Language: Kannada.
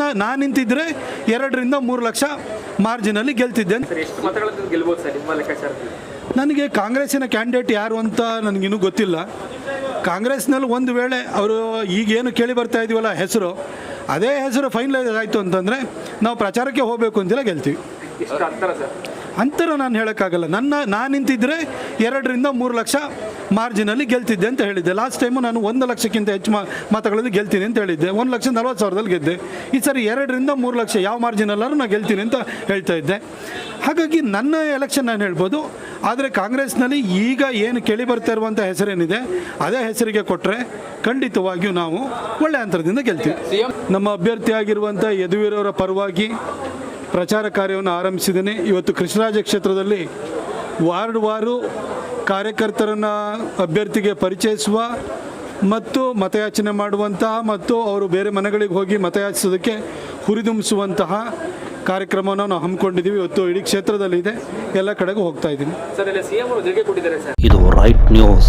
ನಾನು ನಿಂತಿದ್ರೆ ಎರಡರಿಂದ ಮೂರು ಲಕ್ಷ ಮಾರ್ಜಿನಲ್ಲಿ ಗೆಲ್ತಿದ್ದೆ ಸರ್ ನಿಮ್ಮ ಲೆಕ್ಕಾಚಾರದಲ್ಲಿ? ನನಗೆ ಕಾಂಗ್ರೆಸ್ಸಿನ ಕ್ಯಾಂಡಿಡೇಟ್ ಯಾರು ಅಂತ ನನಗಿನ್ನೂ ಗೊತ್ತಿಲ್ಲ. ಕಾಂಗ್ರೆಸ್ನಲ್ಲಿ ಒಂದು ವೇಳೆ ಅವರು ಈಗೇನು ಕೇಳಿ ಬರ್ತಾ ಇದೀವಲ್ಲ ಹೆಸರು ಅದೇ ಹೆಸರು ಫೈನಲೈಸ್ ಆಯಿತು ಅಂತಂದರೆ ನಾವು ಪ್ರಚಾರಕ್ಕೆ ಹೋಗಬೇಕು ಅಂತೆಲ್ಲ ಗೆಲ್ತೀವಿ. ಅಂತರ ನಾನು ಹೇಳೋಕ್ಕಾಗಲ್ಲ. ನನ್ನ ನಾನು ನಿಂತಿದ್ರೆ ಎರಡರಿಂದ ಮೂರು ಲಕ್ಷ ಮಾರ್ಜಿನಲ್ಲಿ ಗೆಲ್ತಿದ್ದೆ ಅಂತ ಹೇಳಿದ್ದೆ. ಲಾಸ್ಟ್ ಟೈಮು ನಾನು ಒಂದು ಲಕ್ಷಕ್ಕಿಂತ ಹೆಚ್ಚು ಮತಗಳಲ್ಲಿ ಗೆಲ್ತೀನಿ ಅಂತ ಹೇಳಿದ್ದೆ. ಒಂದು ಲಕ್ಷ ನಲ್ವತ್ತು ಸಾವಿರದಲ್ಲಿ ಗೆದ್ದೆ. ಈ ಸರಿ ಎರಡರಿಂದ ಮೂರು ಲಕ್ಷ ಯಾವ ಮಾರ್ಜಿನಲ್ಲಾದ್ರೂ ನಾನು ಗೆಲ್ತೀನಿ ಅಂತ ಹೇಳ್ತಾ ಇದ್ದೆ. ಹಾಗಾಗಿ ನನ್ನ ಎಲೆಕ್ಷನ್ ನಾನು ಹೇಳ್ಬೋದು. ಆದರೆ ಕಾಂಗ್ರೆಸ್ನಲ್ಲಿ ಈಗ ಏನು ಕೇಳಿ ಬರ್ತಾ ಇರುವಂಥ ಹೆಸರೇನಿದೆ ಅದೇ ಹೆಸರಿಗೆ ಕೊಟ್ಟರೆ ಖಂಡಿತವಾಗಿಯೂ ನಾವು ಒಳ್ಳೆಯ ಅಂತರದಿಂದ ಗೆಲ್ತೀವಿ. ನಮ್ಮ ಅಭ್ಯರ್ಥಿಯಾಗಿರುವಂಥ ಯದುವೀರವರ ಪರವಾಗಿ ಪ್ರಚಾರ ಕಾರ್ಯವನ್ನು ಆರಂಭಿಸಿದ್ದೇನೆ. ಇವತ್ತು ಕೃಷ್ಣರಾಜ ಕ್ಷೇತ್ರದಲ್ಲಿ ವಾರ್ಡ್ ವಾರು ಕಾರ್ಯಕರ್ತರನ್ನು ಅಭ್ಯರ್ಥಿಗೆ ಪರಿಚಯಿಸುವ ಮತ್ತು ಮತಯಾಚನೆ ಮಾಡುವಂತಹ ಮತ್ತು ಅವರು ಬೇರೆ ಮನೆಗಳಿಗೆ ಹೋಗಿ ಮತಯಾಚಿಸೋದಕ್ಕೆ ಹುರಿದುಂಬಿಸುವಂತಹ ಕಾರ್ಯಕ್ರಮವನ್ನು ನಾವು ಹಮ್ಮಿಕೊಂಡಿದ್ದೀವಿ. ಇವತ್ತು ಇಡೀ ಕ್ಷೇತ್ರದಲ್ಲಿದೆ. ಎಲ್ಲ ಕಡೆಗೂ ಹೋಗ್ತಾ ಇದ್ದೀನಿ. ಸರ್ ಇಲ್ಲ ಸಿಎಂ ಅವರು ಕೊಟ್ಟಿದ್ದಾರೆ ಸರ್. ಇದು ರೈಟ್ ನ್ಯೂಸ್